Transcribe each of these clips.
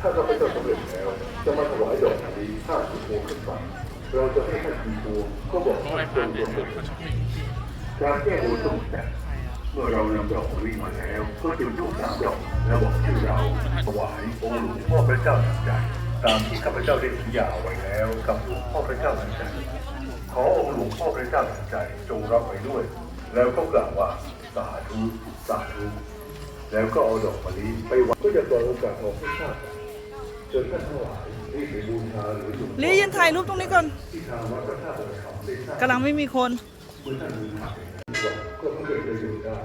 ถ้าเราไม่ต้องสำเร็จแล้ว จะมาถวายดอกมะลิห้าสิบพวงขึ้นไปเราจะให้ท่านกี่พวงก็บอกต้องท่านจงเด็จกงเขาเป็นชอบเล่นการแก้บนต้องแต่เมื่อเรานำดอกมะลิมาแล้วก็จุดธูปสามดอกแล้วบอกชื่อเราถวายองค์หลวงพ่อพระเจ้าทันใจตามที่ข้าพเจ้าได้สัญญาไว้แล้วกับหลวงพ่อพระเจ้าทันใจขอองค์หลวงพ่อพระเจ้าทันใจจงรับไว้ด้วย แล้วก็กล่าวว่าสาธุสาธุแล้วก็เอาดอกมะลิไปวางก็จะเปิดโอกาสออกให้ทราบ เชิญท่านทั้งหลายที่ไปบูชาหรืออยู่ลียืนถ่ายรูปตรงนี้ก่อนที่ทางวัดพระธาตุดอยคำได้สร้างกำลังไม่มีคน เมื่อท่านมีมาก็ไม่เคยจะอยู่ได้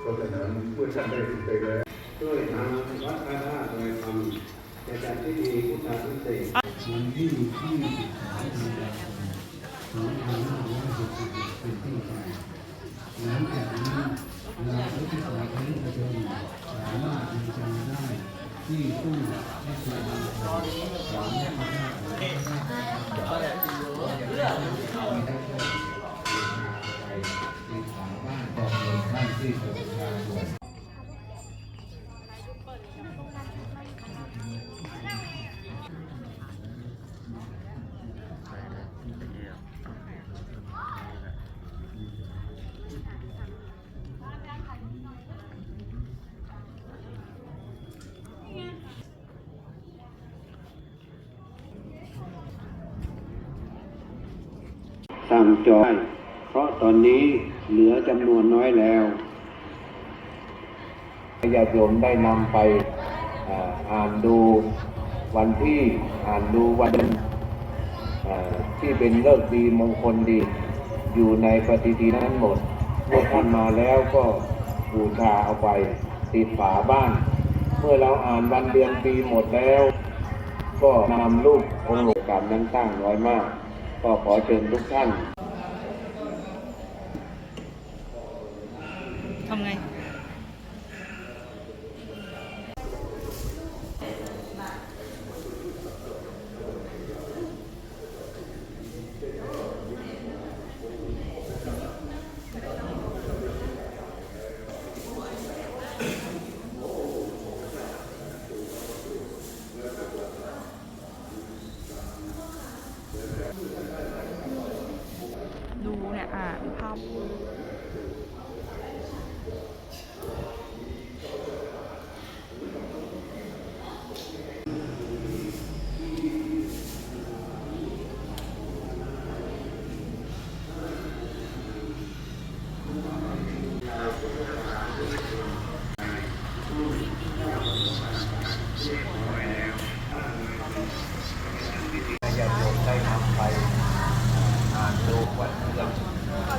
เพราะฉะนั้นเมื่อท่านได้ถึงไปแล้วด้วยทางวัดพระธาตุโดยธรรมจะจัดพิธีพุทธาพิเศษกวันที่ที่13ธันวาค ที่สุดทางด่วนสั่งจอยเพราะตอนนี้เหลือจำนวนน้อยแล้ว ญาติโยมได้นำไปอ่านดูวันที่อ่านดูวันที่เป็นเลิกษ์ดีมงคลดี อยู่ในปฏิทินนั้นหมดเมื่อท่านมาแล้วก็บูชาเอาไปติดฝาบ้าน เมื่อเราอ่านวันเดือนปีหมดแล้ว ก็นำรูปองค์หลวงกรรมนั้นตั้งน้อยมาก ก็ขอเชิญทุกท่านทำไง ภาพญาติโยมได้นำไปอ่านดูวันเดือน